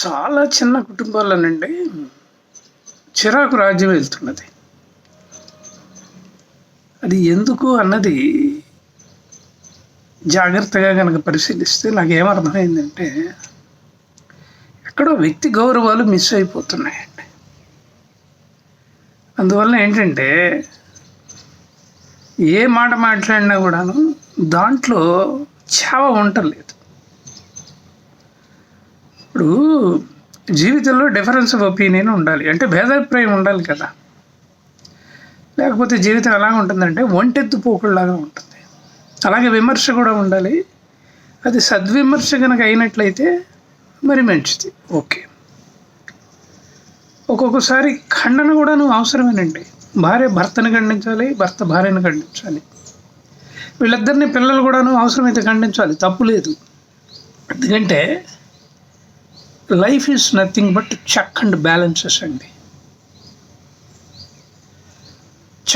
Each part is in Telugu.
చాలా చిన్న కుటుంబాలనండి చిరాకు రాజ్యం వెళ్తున్నది. అది ఎందుకు అన్నది జాగ్రత్తగా కనుక పరిశీలిస్తే నాకేమర్థమైందంటే ఎక్కడో వ్యక్తి గౌరవాలు మిస్ అయిపోతున్నాయండి. అందువల్ల ఏంటంటే ఏ మాట మాట్లాడినా కూడాను దాంట్లో చావ ఉండలేదు ఇప్పుడు జీవితంలో డిఫరెన్స్ ఆఫ్ ఒపీనియన్ ఉండాలి. అంటే భేదాభిప్రాయం ఉండాలి కదా. లేకపోతే జీవితం ఎలా ఉంటుందంటే ఒంటెత్తు పోకుల్లాగా ఉంటుంది. అలాగే విమర్శ కూడా ఉండాలి. అది సద్విమర్శ కనుక అయినట్లయితే మరి మంచిది. ఓకే. ఒక్కొక్కసారి ఖండన కూడా నువ్వు అవసరమేనండి. భార్య భర్తను ఖండించాలి భర్త భార్యను ఖండించాలి. వీళ్ళిద్దరిని పిల్లలు కూడాను అవసరమైతే ఖండించాలి. తప్పు లేదు. ఎందుకంటే life is nothing but check and balances అండి.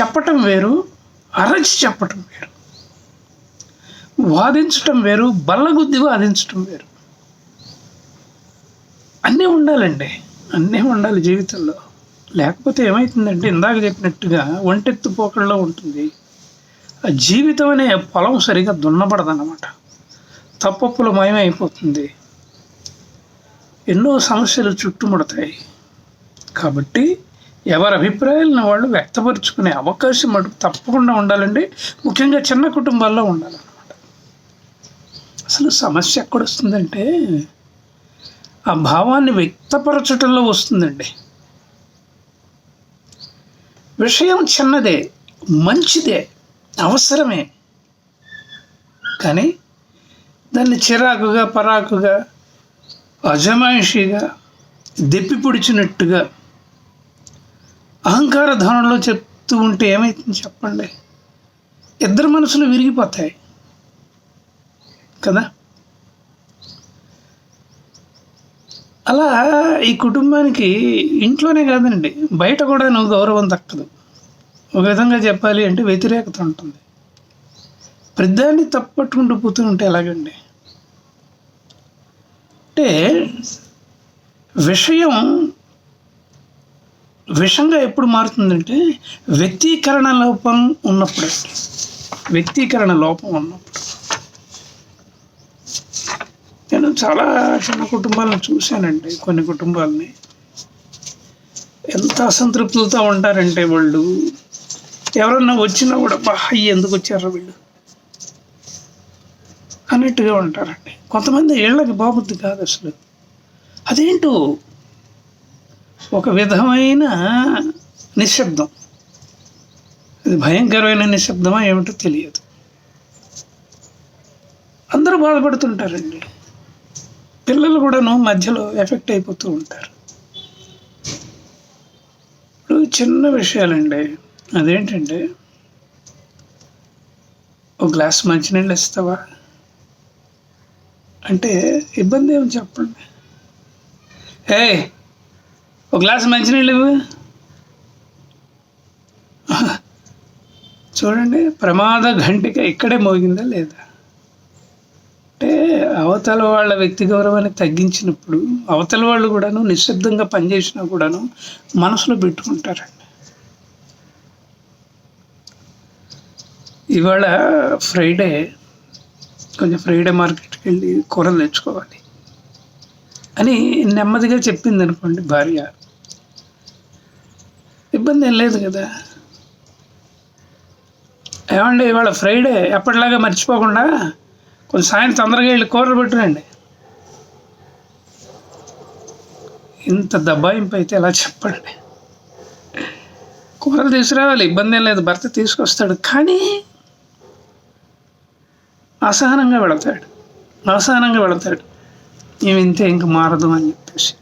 చెప్పటం వేరు అరచి చెప్పటం వేరు. వాదించటం వేరు బల్లగుద్ది వాదించటం వేరు. అన్నీ ఉండాలండి. అన్నీ ఉండాలి జీవితంలో. లేకపోతే ఏమవుతుందంటే ఇందాక చెప్పినట్టుగా ఒంటెత్తు పోకల్లో ఉంటుంది. ఆ జీవితం అనే పొలం సరిగా దున్నబడదన్నమాట. తప్పప్పుల మయమైపోతుంది. ఎన్నో సమస్యలు చుట్టుముడతాయి. కాబట్టి ఎవరి అభిప్రాయాలను వాళ్ళు వ్యక్తపరుచుకునే అవకాశం మటుకు తప్పకుండా ఉండాలండి. ముఖ్యంగా చిన్న కుటుంబాల్లో ఉండాలన్నమాట. అసలు సమస్య ఎక్కడొస్తుందంటే ఆ భావాన్ని వ్యక్తపరచటంలో వస్తుందండి. విషయం చిన్నదే మంచిదే అవసరమే. కానీ దాన్ని చిరాకుగా పరాకుగా అజమాయిషిగా దెప్పి పొడిచినట్టుగా అహంకార ధోరణిలో చెప్తూ ఉంటే ఏమైతుంది చెప్పండి? ఇద్దరు మనసులు విరిగిపోతాయి. కదా? అలా ఈ కుటుంబానికి ఇంట్లోనే కాదండి బయట కూడా నువ్వు గౌరవం దక్కదు. ఒక విధంగా చెప్పాలి అంటే వ్యతిరేకత ఉంటుంది. పెద్దాన్ని తప్పట్టుకుంటూ పోతూ ఉంటే ఎలాగండి? అంటే విషయం విషంగా ఎప్పుడు మారుతుందంటే వ్యక్తీకరణ లోపం ఉన్నప్పుడు. వ్యక్తీకరణ లోపం ఉన్నప్పుడు. నేను చాలా చిన్న కుటుంబాలను చూశానండి కొన్ని కుటుంబాలని. ఎంత అసంతృప్తులతో ఉంటారంటే వాళ్ళు. ఎవరన్నా వచ్చినా కూడా బా ఎందుకు వచ్చారో వీళ్ళు? అన్నట్టుగా ఉంటారండి. కొంతమంది ఇళ్ళకి బాబుద్ది కాదు అసలు. అదేంటో? ఒక విధమైన నిశ్శబ్దం. అది భయంకరమైన నిశ్శబ్దమా ఏమిటో తెలియదు. అందరూ బాధపడుతుంటారండి. పిల్లలు కూడాను మధ్యలో ఎఫెక్ట్ అయిపోతూ ఉంటారు. ఇప్పుడు చిన్న విషయాలండి. అదేంటంటే ఒక గ్లాస్ మంచినీళ్ళు ఇస్తావా? అంటే ఇబ్బంది ఏమి చెప్పండి? ఏ ఒక గ్లాస్ మంచినీళ్ళు ఇవ్వు. చూడండి ప్రమాద ఘంటిక ఇక్కడే మోగిందా లేదా? అంటే అవతల వాళ్ళ వ్యక్తి గౌరవాన్ని తగ్గించినప్పుడు అవతల వాళ్ళు కూడాను నిశ్శబ్దంగా పనిచేసినా కూడాను మనసులో పెట్టుకుంటారండి. ఇవాళ ఫ్రైడే కొంచెం ఫ్రైడే మార్కెట్కి వెళ్ళి కూరలు తెచ్చుకోవాలి. అని నెమ్మదిగా చెప్పింది అనుకోండి భార్య. ఇబ్బంది ఏం లేదు కదా. ఏమండి ఇవాళ ఫ్రైడే ఎప్పటిలాగా మర్చిపోకుండా కొంచెం సాయంత్రం తొందరగా వెళ్ళి కూరలు పెట్టురండి ఇంత దబ్బాయింపు అయితే ఎలా చెప్పండి? కూరలు తీసుకురావాలి ఇబ్బంది ఏం లేదు భర్త తీసుకొస్తాడు. కానీ అసహనంగా వెళతాడు. అసహనంగా వెళతాడు. ఈమె ఇంతే ఇంక మారదు అని చెప్పేసి.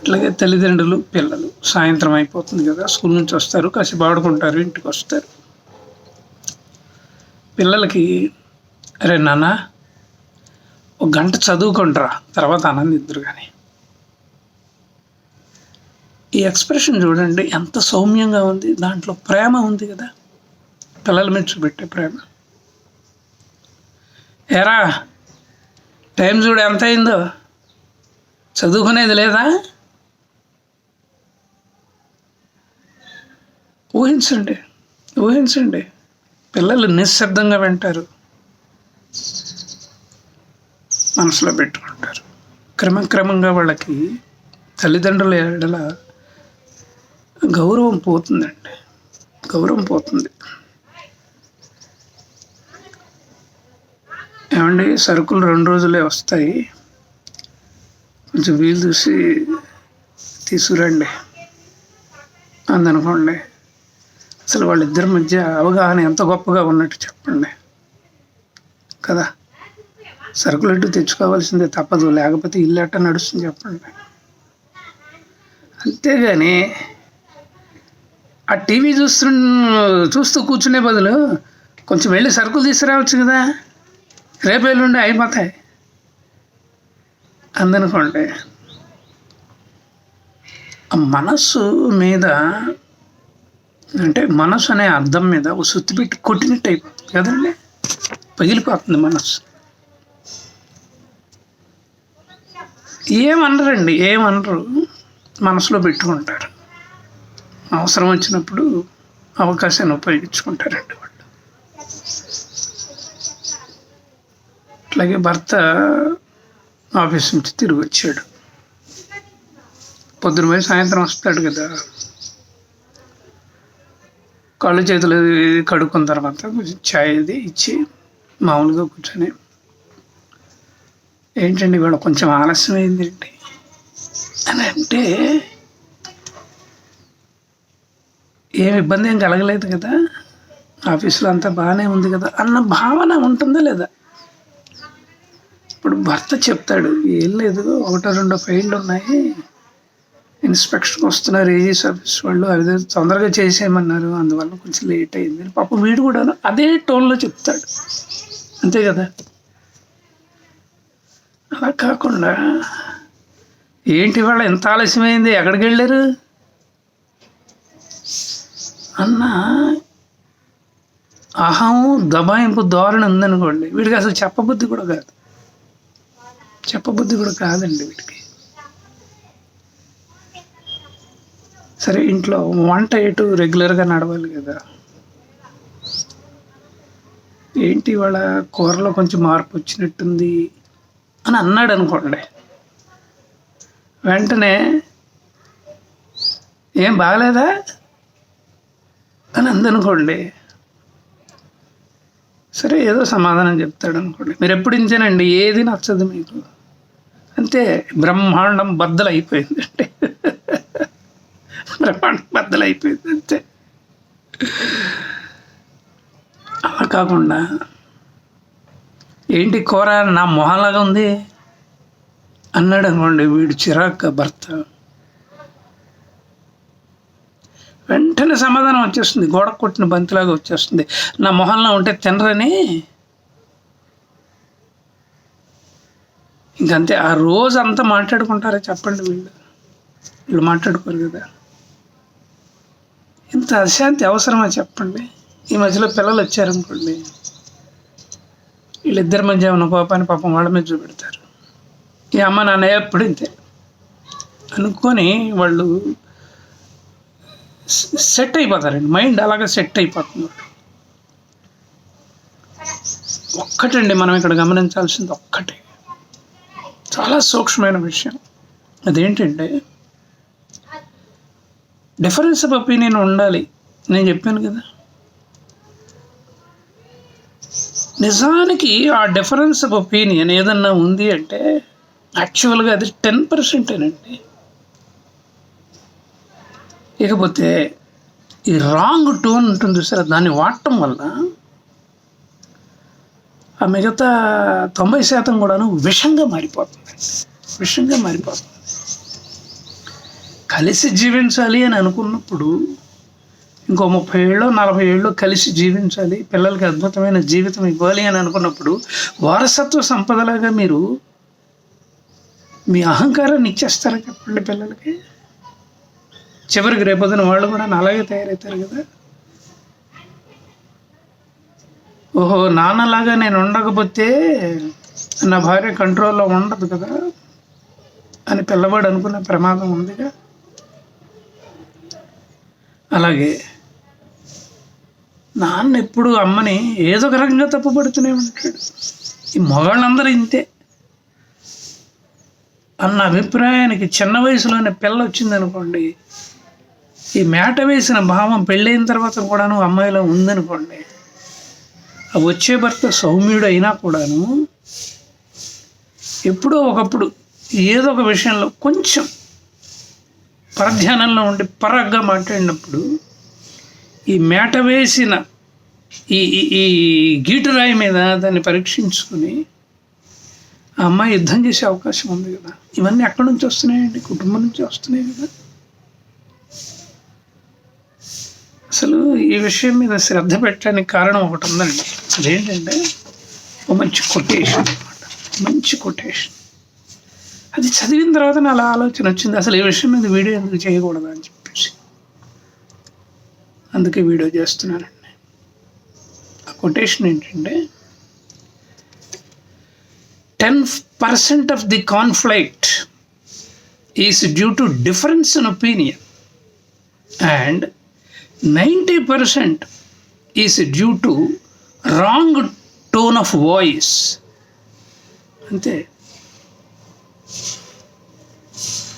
అట్లాగే తల్లిదండ్రులు పిల్లలు సాయంత్రం అయిపోతుంది కదా స్కూల్ నుంచి వస్తారు కాసేపు ఆడుకుంటారు ఇంటికి వస్తారు. పిల్లలకి అరే నాన్న ఒక గంట చదువుకుంటారా. తర్వాత ఆనందిద్దరు కానీ ఈ ఎక్స్ప్రెషన్ చూడండి ఎంత సౌమ్యంగా ఉంది. దాంట్లో ప్రేమ ఉంది కదా. పిల్లల మీద చూపెట్టే ప్రేమ. ఎరా టైం చూడు ఎంత అయిందో చదువుకునేది లేదా? ఊహించండి ఊహించండి. పిల్లలు నిశ్శబ్దంగా వింటారు. మనసులో పెట్టుకుంటారు. క్రమక్రమంగా వాళ్ళకి తల్లిదండ్రుల ఎడల గౌరవం పోతుందండి. గౌరవం పోతుంది. ఏమండి సరుకులు రెండు రోజులే వస్తాయి. కొంచెం వీలు చూసి తీసుకురండి. అందనుకోండి అసలు వాళ్ళిద్దరి మధ్య అవగాహన ఎంత గొప్పగా ఉన్నట్టు చెప్పండి. కదా? సరుకులు అడ్డు తెచ్చుకోవాల్సిందే తప్పదు లేకపోతే ఇల్లు అట్ట నడుస్తుంది చెప్పండి. అంతేగాని ఆ టీవీ చూస్తు చూస్తూ కూర్చునే బదులు కొంచెం వెళ్ళి సరుకులు తీసుకురావచ్చు కదా? రేపు ఎల్లుండి అయిపోతాయి. అందనుకోండి. ఆ మనస్సు మీద అంటే మనసు అనే అర్థం మీద ఒక సుత్తి పెట్టి కొట్టినట్టు అయిపోతుంది కదండి? పగిలిపోతుంది మనస్సు. ఏమనరండి? ఏమనరు? మనసులో పెట్టుకుంటారు. అవసరం వచ్చినప్పుడు అవకాశాన్ని ఉపయోగించుకుంటారండి అట్లాగే భర్త ఆఫీస్ నుంచి తిరిగి వచ్చాడు. పొద్దున పోయి సాయంత్రం వస్తాడు కదా. కాళ్ళు చేతులు కడుక్కున్న తర్వాత కొంచెం ఛాయ్ అది ఇచ్చి మామూలుగా కూర్చొని ఏంటండి ఇవాళ కొంచెం ఆలస్యం అయిందండి? అని అంటే ఏం ఇబ్బంది ఏం కలగలేదు కదా. ఆఫీసులో అంతా బాగానే ఉంది కదా అన్న భావన ఉంటుందా లేదా? ఇప్పుడు భర్త చెప్తాడు ఏం లేదు ఒకటో రెండో ఫైళ్ళు ఉన్నాయి. ఇన్స్పెక్షన్కి వస్తున్నారు ఏజీస్ ఆఫీస్ వాళ్ళు. అదే తొందరగా చేసేయమన్నారు. అందువల్ల కొంచెం లేట్ అయింది. పాప వీడు కూడా అదే టోన్లో చెప్తాడు. అంతే కదా? అలా కాకుండా ఏంటి వాళ్ళ ఎంత ఆలస్యమైంది? ఎక్కడికి వెళ్ళారు? అన్న అహం దబాయింపు ధోరణి ఉందనుకోండి. వీడికి అసలు చెప్పబుద్ధి కూడా కాదు. చెప్పబుద్ధి కూడా కాదండి వీటికి. సరే ఇంట్లో వంట ఎటు రెగ్యులర్గా నడవాలి కదా. ఏంటి వాళ్ళ కూరలో కొంచెం మార్పు వచ్చినట్టుంది అని అన్నాడు అనుకోండి. వెంటనే ఏం బాగలేదా? అని అందనుకోండి సరే ఏదో సమాధానం చెప్తాడు అనుకోండి. మీరు ఎప్పుడు ఇంచానండి ఏది నచ్చదు మీకు. అంతే బ్రహ్మాండం బద్దలైపోయింది అంటే. బ్రహ్మాండం బద్దలైపోయింది అంతే అలా కాకుండా ఏంటి కూర? నా మొహంలాగా ఉంది? అన్నాడు అనుకోండి వీడు చిరాక భర్త. వెంటనే సమాధానం వచ్చేస్తుంది. గోడ కొట్టిన బంతిలాగా వచ్చేస్తుంది. నా మొహంలో ఉంటే తినరని? ఇంకంతే ఆ రోజు అంతా మాట్లాడుకుంటారా చెప్పండి వీళ్ళు. వీళ్ళు మాట్లాడుకోరు కదా. ఇంత అశాంతి అవసరమా చెప్పండి. ఈ మధ్యలో పిల్లలు వచ్చారనుకోండి. వీళ్ళిద్దరి మధ్య ఉన్న కోపాన్ని పాపం వాళ్ళ మీద చూపెడతారు. ఈ అమ్మ నాన్న ఎప్పుడు ఇంతే. అనుకొని వాళ్ళు సెట్ అయిపోతారండి. మైండ్ అలాగే సెట్ అయిపోతుంది. ఒక్కటండి మనం ఇక్కడ గమనించాల్సింది ఒక్కటే. చాలా సూక్ష్మమైన విషయం. అదేంటంటే డిఫరెన్స్ ఆఫ్ ఒపీనియన్ ఉండాలి. నేను చెప్పాను కదా. నిజానికి ఆ డిఫరెన్స్ ఆఫ్ ఒపీనియన్ ఏదన్నా ఉంది అంటే యాక్చువల్గా అది టెన్ పర్సెంటేనండి ఇకపోతే ఈ రాంగ్ టోన్ ఉంటుంది సార్ దాన్ని వాడటం వల్ల ఆ మిగతా తొంభై శాతం కూడాను విషంగా మారిపోతుంది. విషంగా మారిపోతుంది. కలిసి జీవించాలి అని అనుకున్నప్పుడు ఇంకో ముప్పై ఏళ్ళు నలభై ఏళ్ళు కలిసి జీవించాలి పిల్లలకి అద్భుతమైన జీవితం ఇవ్వాలి అని అనుకున్నప్పుడు వారసత్వ సంపదలాగా మీరు మీ అహంకారాన్ని ఇచ్చేస్తారు చెప్పండి పిల్లలకి? చివరికి రేపొద్దున వాళ్ళు కూడా అలాగే తయారవుతారు కదా. ఓహో నాన్నలాగా నేను ఉండకపోతే నా భార్య కంట్రోల్లో ఉండదు కదా అని పిల్లవాడు అనుకునే ప్రమాదం ఉందిగా. అలాగే నాన్న ఎప్పుడు అమ్మని ఏదో ఒక రకంగా తప్పుపడుతూనే ఉంటాడు. ఈ మగాళ్ళందరూ ఇంతే. అన్న అభిప్రాయానికి చిన్న వయసులోనే పిల్ల వచ్చిందనుకోండి ఈ మేట వేసిన భావం పెళ్ళైన తర్వాత కూడాను అమ్మాయిలో ఉందనుకోండి వచ్చే భర్త సౌమ్యుడు అయినా కూడాను ఎప్పుడో ఒకప్పుడు ఏదో ఒక విషయంలో కొంచెం పరధ్యానంలో ఉండి పరగ్గా మాట్లాడినప్పుడు ఈ మేట వేసిన ఈ ఈ- గీటురాయి మీద దాన్ని పరీక్షించుకుని ఆ అమ్మాయి యుద్ధం చేసే అవకాశం ఉంది కదా. ఇవన్నీ ఎక్కడి నుంచి వస్తున్నాయండి? కుటుంబం నుంచి వస్తున్నాయి కదా. అసలు ఈ విషయం మీద శ్రద్ధ పెట్టడానికి కారణం ఒకటి ఉందండి. అదేంటంటే ఒక మంచి కొటేషన్ అనమాట మంచి కొటేషన్ అది చదివిన తర్వాత నా అలా ఆలోచన వచ్చింది. అసలు ఈ విషయం మీద వీడియో ఎందుకు చేయకూడదు అని చెప్పేసి. అందుకే వీడియో చేస్తున్నానండి. ఆ కొటేషన్ ఏంటంటే ten percent of the conflict is due to difference in opinion and ninety percent is due to wrong tone of voice. అంతే.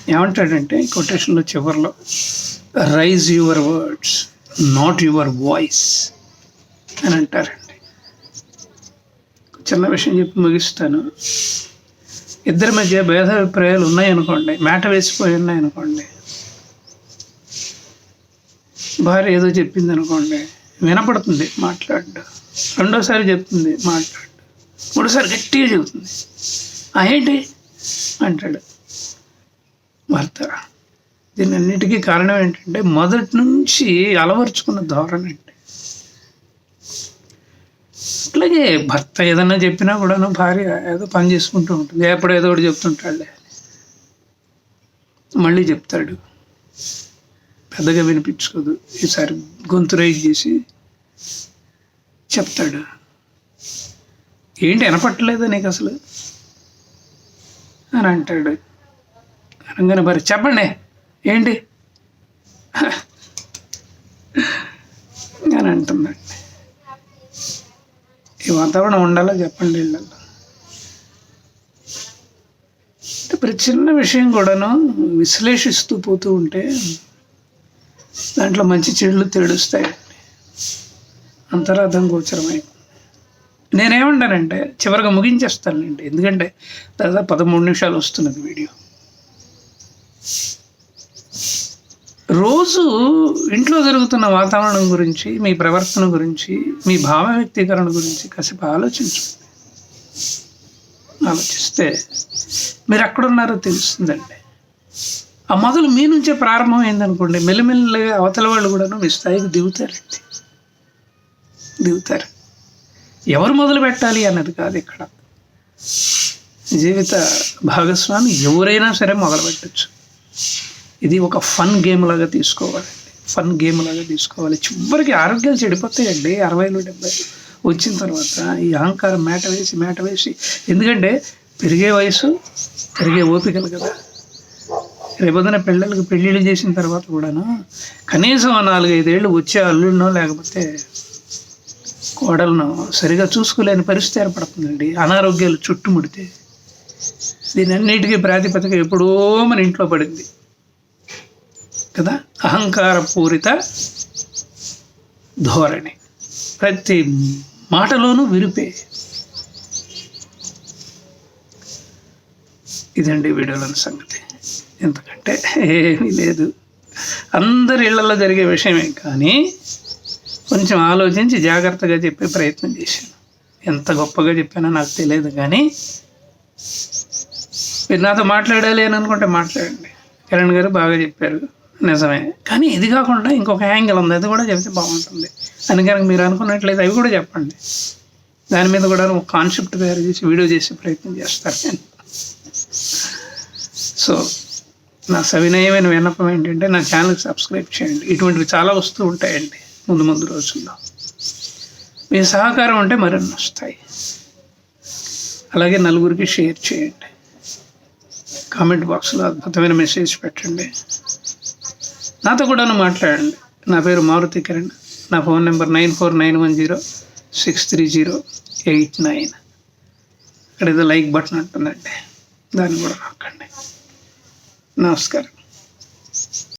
ఏమంటాడంటే కొటేషన్లో చివరిలో raise your words not your voice అని అంటారండి. చిన్న విషయం చెప్పి ముగిస్తాను. ఇద్దరి మధ్య భేదాభిప్రాయాలు ఉన్నాయనుకోండి మేట వేసిపోయి ఉన్నాయనుకోండి భార్య ఏదో చెప్పింది అనుకోండి వినపడుతుంది మాట్లాడు రెండోసారి చెప్తుంది మాట్లాడు మూడోసారి గట్టిగా చెబుతుంది. ఏంటి? అంటాడు. భర్త దీని అన్నిటికీ కారణం ఏంటంటే మొదటి నుంచి అలవర్చుకున్న ధోరణి అండి. అట్లాగే భర్త ఏదన్నా చెప్పినా కూడాను భార్య ఏదో పని చేసుకుంటూ ఉంటుంది. ఎప్పుడు ఏదో ఒకటి చెప్తుంటాడులే మళ్ళీ చెప్తాడు. పెద్దగా వినిపించుకోదు. ఈసారి గొంతు రైజ్ చేసి చెప్తాడు. ఏంటి వినపట్టలేదా నీకు అసలు? అని అంటాడు. అనగానే మరి చెప్పండి. ఏంటి? అని అంటుందండి ఈ వాతావరణం ఉండాలో చెప్పండి వీళ్ళల్లో? ప్రతి చిన్న విషయం కూడాను విశ్లేషిస్తూ పోతూ ఉంటే దాంట్లో మంచి చెడులు తేడుస్తాయి. అంతరార్థం గోచరమై. నేనేమంటానంటే చివరిగా ముగించేస్తానండి ఎందుకంటే దాదాపు పదమూడు నిమిషాలు వస్తున్నది వీడియో. రోజు ఇంట్లో జరుగుతున్న వాతావరణం గురించి మీ ప్రవర్తన గురించి మీ భావ వ్యక్తీకరణ గురించి కాసేపు ఆలోచించండి ఆలోచిస్తే మీరు ఎక్కడున్నారో తెలుస్తుందండి. ఆ మొదలు మీ నుంచే ప్రారంభమైందనుకోండి మెల్లమెల్లగా అవతల వాళ్ళు కూడాను మీ స్థాయికి దిగుతారు. దిగుతారు. ఎవరు మొదలు పెట్టాలి అన్నది కాదు ఇక్కడ. జీవిత భాగస్వామి ఎవరైనా సరే మొదలు పెట్టచ్చు. ఇది ఒక ఫన్ గేమ్ లాగా తీసుకోవాలండి ఫన్ గేమ్ లాగా తీసుకోవాలి. చివరికి ఆరోగ్యాలు చెడిపోతాయండి. అరవైలు డెబ్బై వచ్చిన తర్వాత ఈ అహంకారం మేట వేసి మేట వేసి. ఎందుకంటే పెరిగే వయసు పెరిగే ఓపికలు కదా. రేపొద్దున పిల్లలకు పెళ్ళిళ్ళు చేసిన తర్వాత కూడాను? కనీసం నాలుగైదేళ్ళు వచ్చే అల్లుడినో లేకపోతే కోడలను సరిగా చూసుకోలేని పరిస్థితి ఏర్పడుతుందండి. అనారోగ్యాలు చుట్టుముడితే దీని అన్నిటికీ ప్రాతిపదిక ఎప్పుడో మన ఇంట్లో పడింది. కదా? అహంకార పూరిత ధోరణి. ప్రతి మాటలోనూ విరిపే. ఇదండి వీడియోలోని సంగతి. ఎందుకంటే ఏమీ లేదు. అందరి ఇళ్ళలో జరిగే విషయమే కానీ కొంచెం ఆలోచించి జాగ్రత్తగా చెప్పే ప్రయత్నం చేశాను. ఎంత గొప్పగా చెప్పానో నాకు తెలియదు కానీ మీరు నాతో మాట్లాడాలి అని అనుకుంటే మాట్లాడండి. కిరణ్ గారు బాగా చెప్పారు. నిజమే. కానీ ఇది కాకుండా ఇంకొక యాంగిల్ ఉంది. అది కూడా చెప్తే బాగుంటుంది. అని కనుక మీరు అనుకున్నట్లయితే అవి కూడా చెప్పండి. దాని మీద కూడా ఒక కాన్సెప్ట్ తయారు చేసి వీడియో చేసే ప్రయత్నం చేస్తారు. నేను సో నా సవినయమైన విన్నపం ఏంటంటే నా ఛానల్ సబ్స్క్రైబ్ చేయండి. ఇటువంటివి చాలా వస్తూ ఉంటాయండి ముందు ముందు రోజుల్లో. మీ సహకారం ఉంటే మరిన్ని వస్తాయి. అలాగే నలుగురికి షేర్ చేయండి. కామెంట్ బాక్స్లో అద్భుతమైన మెసేజ్ పెట్టండి. నాతో కూడా మాట్లాడండి. నా పేరు మారుతి కిరణ్. నా phone number nine four nine one zero six three zero eight nine. ఇక్కడ ఏదో లైక్ బటన్ అంటుందండి. దాన్ని కూడా నొక్కండి. നമസ്കാരം